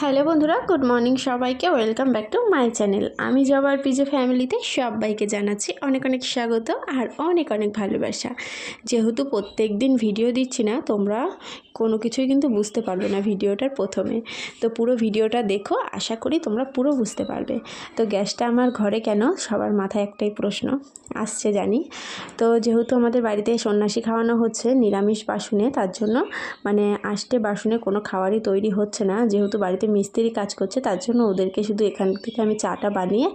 Hello বন্ধুরা, good morning সবাইকে, welcome back to my channel. আমি জবার পিজে ফ্যামিলিতে সবাইকে জানাচ্ছি অনেক অনেক স্বাগত আর অনেক অনেক ভালোবাসা। যেহেতু প্রত্যেক দিন ভিডিও দিচ্ছি না, তোমরা কোনো কিছুই কিন্তু বুঝতে পারবে না ভিডিওটার প্রথমে। তো পুরো ভিডিওটা দেখো, আশা করি তোমরা পুরো বুঝতে পারবে। তো গ্যাসটা আমার ঘরে কেন? সবার মাথায় একটাই প্রশ্ন, আসছে জানি। তো যেহেতু আমাদের বাড়িতে সন্ন্যাসী খাওয়ানো হচ্ছে, নিরামিষ বাসনে, তার জন্য মানে আষ্টে বাসনে কোনো খাবারই তৈরি হচ্ছে না। যেহেতু বাড়িতে মিস্ত্রি কাজ করছে, তার জন্য ওদেরকে শুধু এখান থেকে আমি চাটা বানিয়ে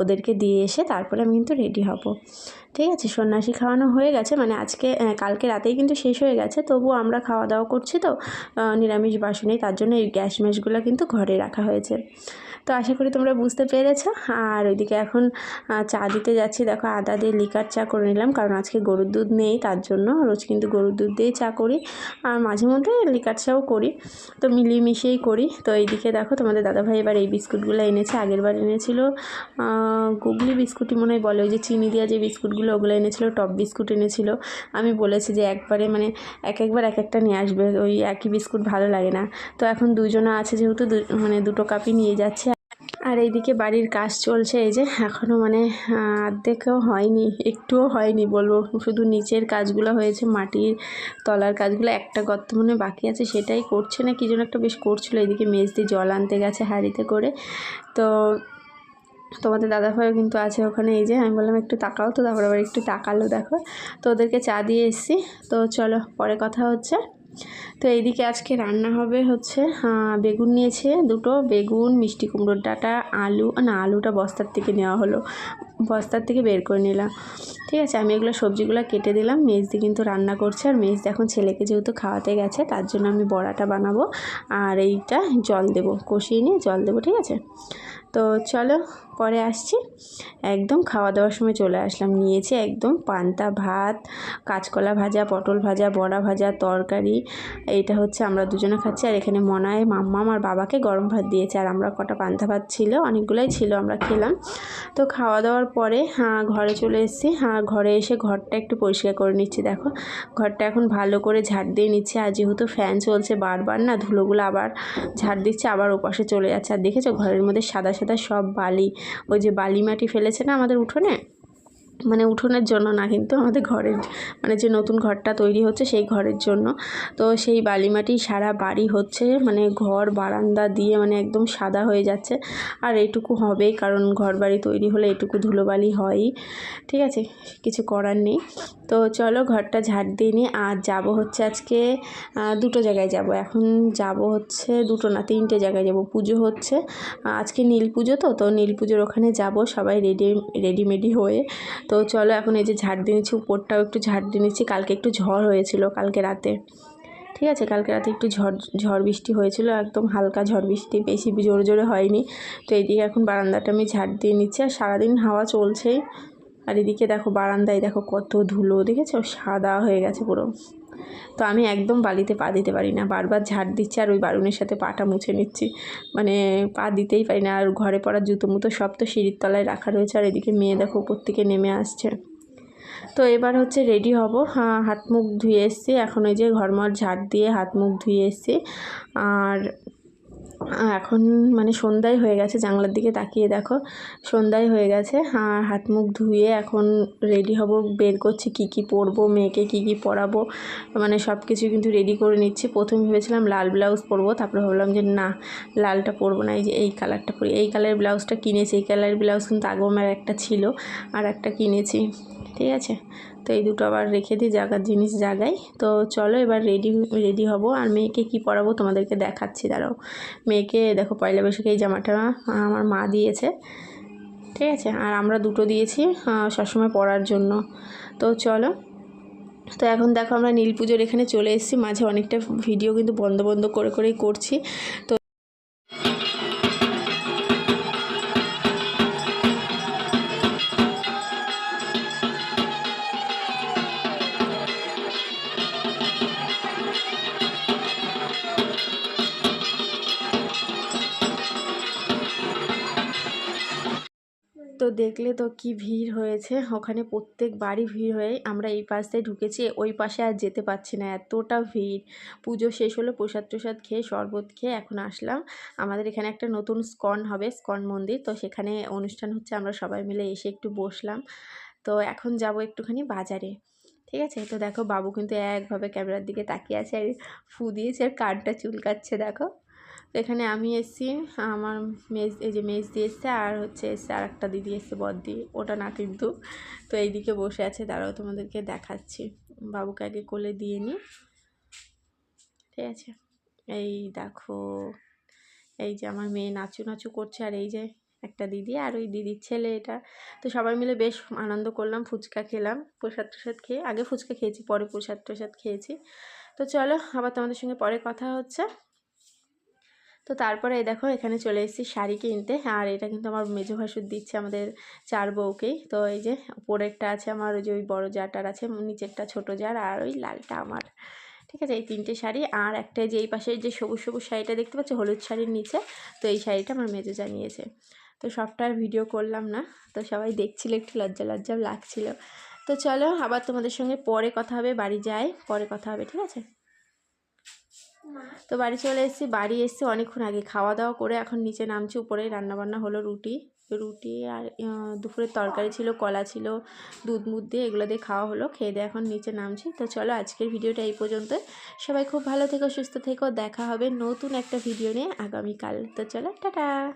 ওদেরকে দিয়ে এসে তারপরে আমি কিন্তু রেডি হব। ঠিক আছে, সন্ন্যাসী খাওয়ানো হয়ে গেছে। মানে আজকে কালকে রাতেই কিন্তু শেষ হয়ে গেছে। তবুও আমরা খাওয়া দাওয়া করছি। তো নিরামিষ বাসনেই তার জন্য এই গ্যাস ম্যাসগুলো কিন্তু ঘরে রাখা হয়েছে। তো আশা করি তোমরা বুঝতে পেরেছ। আর ওইদিকে এখন চা দিতে যাচ্ছি। দেখো আদা দিয়ে লিকার চা করে নিলাম, কারণ আজকে গরুর দুধ নেই, তার জন্য রোজ কিন্তু গরুর দুধ দিয়েই চা করি। আর মাঝে মধ্যে লিকার চাও করি, তো মিলিয়ে মিশিয়েই করি। তো এইদিকে দেখো তোমাদের দাদাভাই এবার এই বিস্কুটগুলো এনেছে আগের বার এনেছিল গুগলি বিস্কুটই মনে হয় বলে, ওই যে চিনি দেওয়া যে বিস্কুটগুলো, ওগুলো এনেছিল, টপ বিস্কুট এনেছিল। আমি বলেছি যে একবারে মানে এক একবার এক একটা নিয়ে আসবে, ওই একই বিস্কুট ভালো লাগে না। তো এখন দুজনা আছে যেহেতু মানে দুটো কাপই নিয়ে যাচ্ছে। আর এইদিকে বাড়ির কাজ চলছে, এই যে এখনও মানে অর্ধেকও হয়নি, একটুও হয়নি বলব। শুধু নিচের কাজগুলো হয়েছে, মাটির তলার কাজগুলো, একটা গর্ত মনে বাকি আছে, সেটাই করছে না, কি যেন একটা বেশ করছিল। এইদিকে মেজ দিয়ে জল আনতে গেছে হাঁড়িতে করে। তো তোমাদের দাদাভাইও কিন্তু আছে ওখানে, এই যে আমি বললাম একটু তাকাও তো, তারপর আবার একটু তাকালো দেখো। তো ওদেরকে চা দিয়ে এসেছি, তো চলো পরে কথা হচ্ছে। তো এইদিকে আজকে রান্না হবে হচ্ছে বেগুন নিয়েছে দুটো, বেগুন, মিষ্টি কুমড়োর ডাটা, আলু, না, আলুটা বস্তার থেকে নেওয়া হলো। বস্তার থেকে বের করে নিলাম। ঠিক আছে, আমি এগুলো সবজিগুলো কেটে দিলাম। মেজদি কিন্তু রান্না করছে আর মেজদি এখন ছেলেকে যেহেতু খাওয়াতে গেছে, তার জন্য আমি বড়াটা বানাবো আর এইটা জল দেবো, কষিয়ে নিয়ে জল দেবো, ঠিক আছে? তো চলো, পরে আসছি। একদম খাওয়া দাওয়ার সময় চলে আসলাম। নিয়েছি একদম পান্তা ভাত, কাঁচকলা ভাজা, পটল ভাজা, বড়া ভাজা, তরকারি। এইটা হচ্ছে আমরা দুজনে খাচ্ছি আর এখানে মনায় মাম্মা আমার বাবাকে গরম ভাত দিয়েছে। আর আমরা কটা পান্তা ভাত ছিল, অনেকগুলোই ছিল আমরা খেলাম। তো খাওয়া দাওয়ার পরে হ্যাঁ ঘরে চলে এসেছি। হ্যাঁ ঘরে এসে ঘরটা একটু পরিষ্কার করে নিচ্ছি, দেখো। ঘরটা এখন ভালো করে ঝাড় দিয়ে নিচ্ছে। আর যেহেতু ফ্যান চলছে বারবার না, ধুলোগুলো আবার ঝাড় দিচ্ছে, আবার ওপাশে চলে যাচ্ছে। আর দেখেছ, ঘরের মধ্যে সাদা সাদা সব বালি। ওই যে বালি মাটি ফেলেছে না আমাদের উঠোনে? মানে উঠোনের জন্য না, কিন্তু আমাদের ঘরের মানে যে নতুন ঘরটা তৈরি হচ্ছে সেই ঘরের জন্য। তো সেই বালিমাটি সারা বাড়ি হচ্ছে মানে ঘর, বারান্দা দিয়ে মানে একদম সাদা হয়ে যাচ্ছে। আর এইটুকু হবেই, কারণ ঘর বাড়ি তৈরি হলে এটুকু ধুলোবালি হয়ই। ঠিক আছে, কিছু করার নেই। তো চলো ঘরটা ঝাড় দিয়ে নিয়ে আর যাব হচ্ছে আজকে দুটো জায়গায় যাব। এখন যাব হচ্ছে দুটো না, তিনটে জায়গায় যাব। পুজো হচ্ছে আজকে নীল পুজো তো তো নীল পুজোর ওখানে যাব সবাই রেডি, রেডিমেডি হয়ে। তো চলো এখন এই যে ঝাড় দিয়ে নিচ্ছি, উপরটাও একটু ঝাড় দিয়ে নিচ্ছি। কালকে একটু ঝড় হয়েছিল, কালকে রাতে। ঠিক আছে, কালকে রাতে একটু ঝড় ঝড় বৃষ্টি হয়েছিল, একদম হালকা ঝড় বৃষ্টি, বেশি জোরে জোরে হয়নি। তো এইদিকে এখন বারান্দাটা আমি ঝাড় দিয়ে নিচ্ছি, আর সারাদিন হাওয়া চলছেই। আর এদিকে দেখো বারান্দায় দেখো কত ধুলো, দেখেছ? সাদা হয়ে গেছে পুরো। তো আমি একদম বালিতে পা দিতে পারি না। বারবার ঝাড় দিচ্ছি আর ওই বারুনের সাথে পাটা মুছে নিচ্ছি। মানে পা দিতেই পারি না। আর ঘরে পড়া জুতো মুতো সব তো সিঁড়ির তলায় রাখা রয়েছে আর এদিকে মেয়ে দেখো উপর থেকে নেমে আসছে। তো এবার হচ্ছে রেডি হব। হ্যাঁ, হাত মুখ ধুয়ে এসছি। এখন ওই যে ঘরমর ঝাড় দিয়ে হাত মুখ ধুয়ে এসছি। আর এখন মানে সন্ধ্যায় হয়ে গেছে, জানলার দিকে তাকিয়ে দেখো। সন্ধ্যায় হয়ে গেছে, আর হাত মুখ ধুয়ে এখন রেডি হব, বের করছি কি কি পরবো, মেয়েকে কি কি পরাবো। মানে সব কিছু কিন্তু রেডি করে নিচ্ছি। প্রথমে ভেবেছিলাম লাল ব্লাউজ পরবো, তারপরে ভাবলাম যে না, লালটা পরবো না, এই যে এই কালারটা পরি। এই কালারের ব্লাউজটা কিনেছি, এই কালারের ব্লাউজ কিন্তু আগে আমার একটা ছিল, আর একটা কিনেছি। ঠিক আছে? তো এই দুটো আবার রেখে দিই, জায়গার জিনিস জায়গায়। তো চলো এবার রেডি রেডি হব। আর মেয়েকে কি পরাবো তোমাদেরকে দেখাচ্ছি, দাঁড়াও। মেয়েকে দেখো পয়লা বৈশাখে এই জামাটা আমার মা দিয়েছে। ঠিক আছে? আর আমরা দুটো দিয়েছি সবসময় পরার জন্য। তো চলো। তো এখন দেখো আমরা নীল পুজোর এখানে চলে এসেছি। মাঝে অনেকটা ভিডিও কিন্তু বন্ধ বন্ধ করে করেই করছি। তো দেখলে তো কি ভিড় হয়েছে? ওখানে প্রত্যেক বাড়ি ভিড় হয়ে আমরা এই পাশ দিয়ে ঢুকেছি, ওই পাশে আর যেতে পারছি না। এতটা ভিড়। পুজো শেষ হলো, প্রসাদ টসাদ খেয়ে, শরবত খেয়ে এখন আসলাম। আমাদের এখানে একটা নতুন স্কন হবে, স্কন মন্দির। তো সেখানে অনুষ্ঠান হচ্ছে, আমরা সবাই মিলে এসে একটু বসলাম। তো এখন যাব একটুখানি বাজারে। ঠিক আছে? তো দেখো, বাবু কিন্তু একভাবে ক্যামেরার দিকে তাকিয়ে আছে আর ফু দিয়েছে আর কানটা চুলকাচ্ছে, দেখো। এখানে আমি এসেছি, আমার মেজ, এই যে মেজ দিয়ে এসছে আর হচ্ছে এসছে আর একটা দিদি এসছে, বদ্দি। ওটা না কিন্তু। তো এইদিকে বসে আছে, দাঁড়াও তোমাদেরকে দেখাচ্ছি। বাবুকে আগে কোলে দিয়ে নিই ঠিক আছে? এই দেখো, এই যে আমার মেয়ে নাচু নাচু করছে আর এই যে একটা দিদি আর ওই দিদির ছেলে এটা। তো সবাই মিলে বেশ আনন্দ করলাম, ফুচকা খেলাম, প্রসাদ টসাদ খেয়ে, আগে ফুচকা খেয়েছি, পরে প্রসাদ টসাদ খেয়েছি। তো চলো, আবার তোমাদের সঙ্গে পরে কথা হচ্ছে। তো তারপরে দেখো, এখানে চলে এসেছি শাড়ি কিনতে। আর এটা কিন্তু আমার মেজো ভাসুর দিচ্ছে আমাদের চার বউকেই। তো এই যে উপরেরটা আছে আমার, ওই যে ওই বড়ো জারটার আছে নিচেরটা ছোটো জার আর ওই লালটা আমার। ঠিক আছে, এই তিনটে শাড়ি। আর একটা যে এই পাশের যে সবুজ সবুজ শাড়িটা দেখতে পাচ্ছি, হলুদ শাড়ির নিচে, তো এই শাড়িটা আমার মেজো জানিয়েছে। তো সবটা ভিডিও করলাম না, তো সবাই দেখছিল, একটু লজ্জা লজ্জা লাগছিল। তো চলো, আবার তোমাদের সঙ্গে পরে কথা হবে, বাড়ি যাই, পরে কথা হবে, ঠিক আছে? তো বাড়ি চলে এসেছি, বাড়ি এসেছি অনেকক্ষণ আগে খাওয়া দাওয়া করে এখন নিচে নামছি, উপরে রান্নাবান্না হলো রুটি। রুটি আর দুপুরের তরকারি ছিল, কলা ছিল, দুধ মুধ দিয়ে এগুলো দিয়ে খাওয়া হলো, খেয়ে দিয়ে এখন নিচে নামছি। তো চলো আজকের ভিডিওটা এই পর্যন্ত। সবাই খুব ভালো থেকো, সুস্থ থেকো, দেখা হবে নতুন একটা ভিডিও নিয়ে আগামীকাল। তো চলো, টাটা!